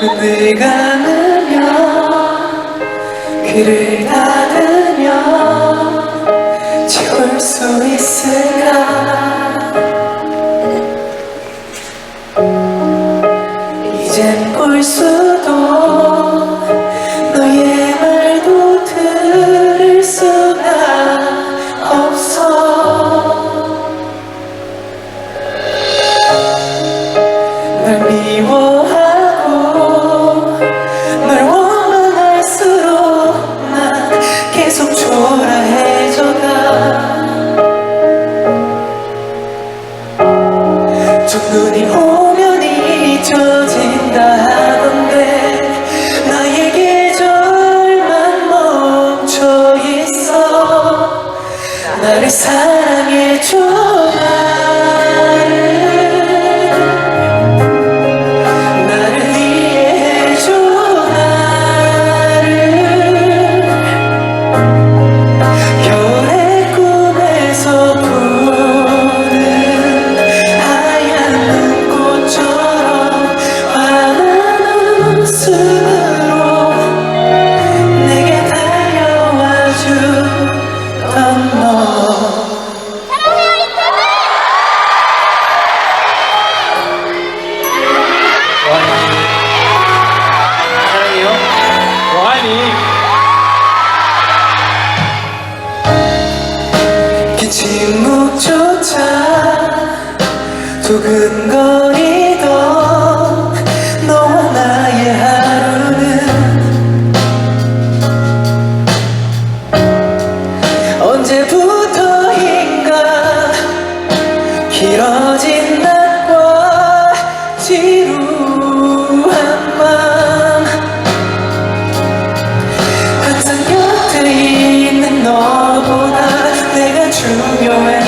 눈을 감으면 귀를 닫으면 지울 수 있을까 두근거리던 너와 나의 하루는 언제부터인가 길어진 낮과 지루한 밤. 항상 곁에 있는 너보다 내가 중요했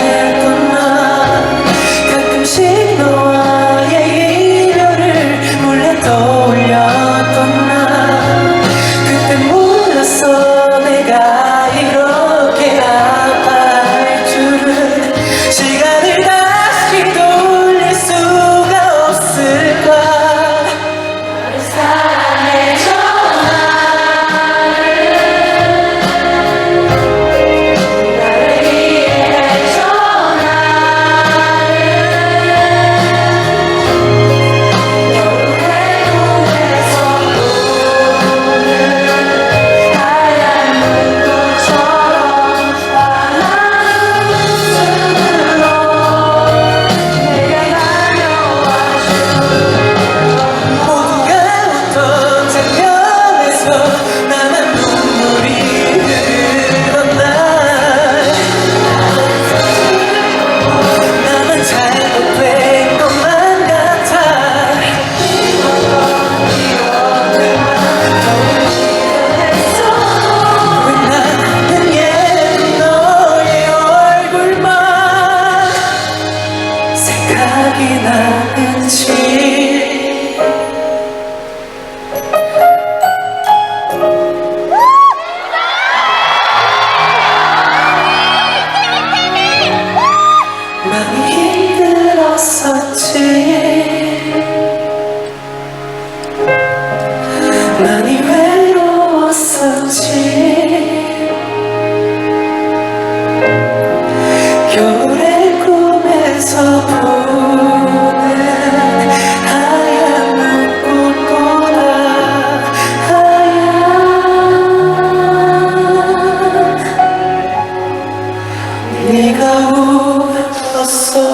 나는 지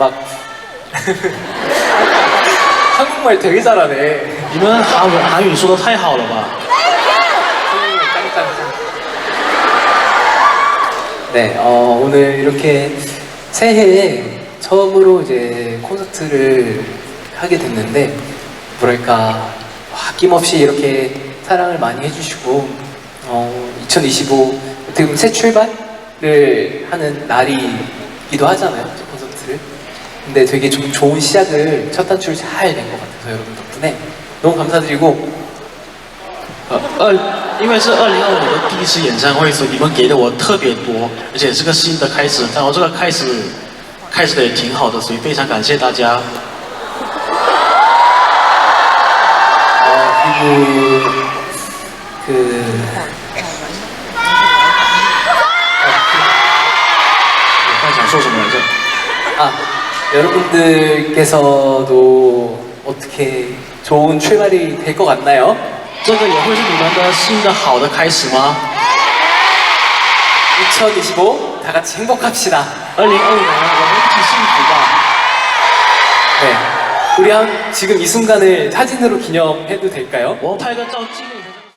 막 한국말 되게 잘하네 你们韩文韩语说的太好了吧？ 짱짱짱 네, 어, 오늘 이렇게 새해에 처음으로 이제 콘서트를 하게 됐는데 뭐랄까 아낌없이 이렇게 사랑을 많이 해주시고 어, 2025 어떻게 보면 새 출발을 하는 날이기도 하잖아요 저 콘서트를 근데 되게 좀 좋은 시작을 첫 단추를 잘 낸 것 같아서 여러분 덕분에 너무 감사드리고 呃，二，因为是二零二五的第一次演唱会，所以你们给的我特别多，而且是个新的开始，然后这个开始开始的也挺好的，所以非常感谢大家。 어, 그리고 여러분들께서도 어떻게 좋은 출발이 될 것 같나요? 这个也会是你们的新的好的开始吗？ 2025 다 같이 행복합시다. 二零二五年，我们一起幸福吧！ 네. 우리 한 지금 이 순간을 사진으로 기념해도 될까요? 我们拍个照记录